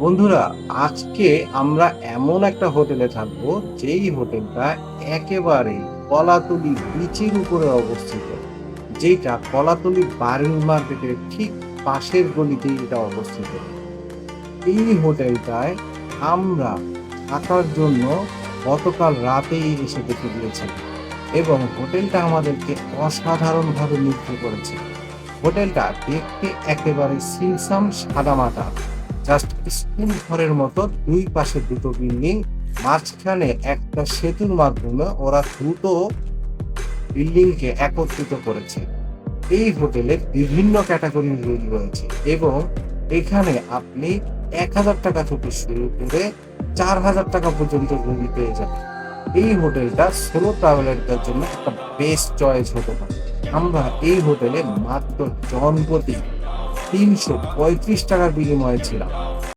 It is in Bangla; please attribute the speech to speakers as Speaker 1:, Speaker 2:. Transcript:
Speaker 1: বন্ধুরা, আজকে আমরা এমন একটা হোটেলে থাকব, যেই হোটেলটা একেবারে কলাতলি বিচের উপরে অবস্থিত যেটা কলাতলি বার্মি মার্কেটের ঠিক পাশের গলিতেই এটা অবস্থিত। এই হোটেলটায় আমরা থাকার জন্য গতকাল রাতেই এসে দেখে দিয়েছি এবং হোটেলটা আমাদেরকে অসাধারণভাবে মুগ্ধ করেছে। হোটেলটা দেখতে একেবারে সিমসাম সাদামাটা। জাস্ট স্কুল ঘরের মতো দুই পাশে দুটো বিল্ডিং, মাঝখানে একটা সেতুর মাধ্যমে ওরা দ্রুত বিল্ডিংকে একত্রিত করেছে। এই হোটেলে বিভিন্ন ক্যাটাগরির রুম রয়েছে এবং এখানে আপনি এক হাজার টাকা থেকে শুরু করে চার হাজার টাকা পর্যন্ত রুম পেয়ে যাবেন। এই হোটেলটা সোলো ট্রাভেলারদের জন্য একটা বেস্ট চয়েস হতে পারে। আমরা এই হোটেলে মাত্র জনপ্রতি তিনশো পঁয়ত্রিশ টাকার বিনিময়ে ছিলাম।